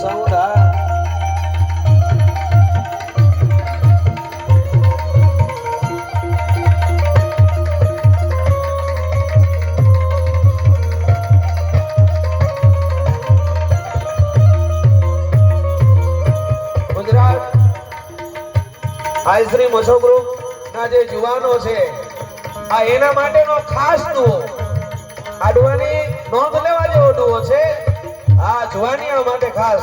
આ શ્રી મસો ના જે યુવાનો છે, આ એના માટેનો ખાસ ડુઓ આડવાની નોંધ લેવા જેવો ડુઓ છે. આ જુવાનીઓ માટે ખાસ